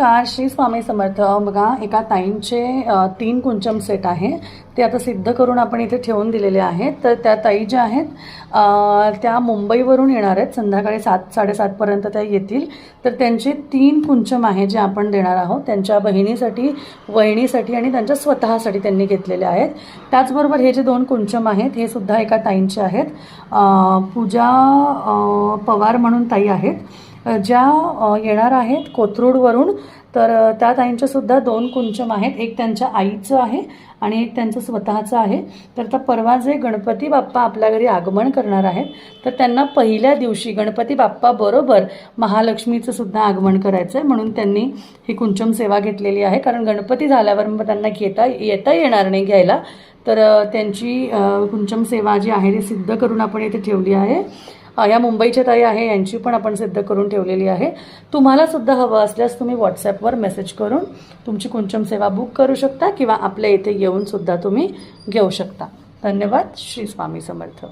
नमस्कार श्री स्वामी समर्थ. बघा एका ताईंचे तीन कुंचम सेट आहे. ते आता सिद्ध करून आपण इथे ठेवून दिलेले आहेत. तर त्या ताई ज्या आहेत त्या मुंबईवरून येणार आहेत. संध्याकाळी सात साडेसातपर्यंत त्या येतील. तर त्यांचे तीन कुंचम आहे जे आपण देणार आहोत. त्यांच्या बहिणीसाठी वहिणीसाठी आणि त्यांच्या स्वतःसाठी त्यांनी घेतलेले आहेत. त्याचबरोबर हे जे दोन कुंचम आहेत हे सुद्धा एका ताईंचे आहेत. पूजा पवार म्हणून ताई आहेत. ज्या येणार आहेत कोथरूडवरून तर त्या ताईंच्यासुद्धा दोन कुंचम आहेत. एक त्यांच्या आईचं आहे आणि एक त्यांचं स्वतःचं आहे. तर आता परवा जे गणपती बाप्पा आपल्या घरी आगमन करणार आहेत तर त्यांना पहिल्या दिवशी गणपती बाप्पा बरोबर महालक्ष्मीचं सुद्धा आगमन करायचं आहे म्हणून त्यांनी ही कुंचम सेवा घेतलेली आहे. कारण गणपती झाल्यावर मग त्यांना घेता येता येणार नाही घ्यायला. तर त्यांची कुंचम सेवा जी आहे ती सिद्ध करून आपण इथे ठेवली आहे. या मुंबईच्या ताई आहे यांची पण आपण सिद्ध करून ठेवलेली आहे. तुम्हाला सुद्धा हवं असल्यास तुम्ही व्हॉट्सॲपवर मेसेज करून तुमची कुंचम सेवा बुक करू शकता किंवा आपल्या इथे येऊन सुद्धा तुम्ही घेऊ शकता. धन्यवाद. श्री स्वामी समर्थ.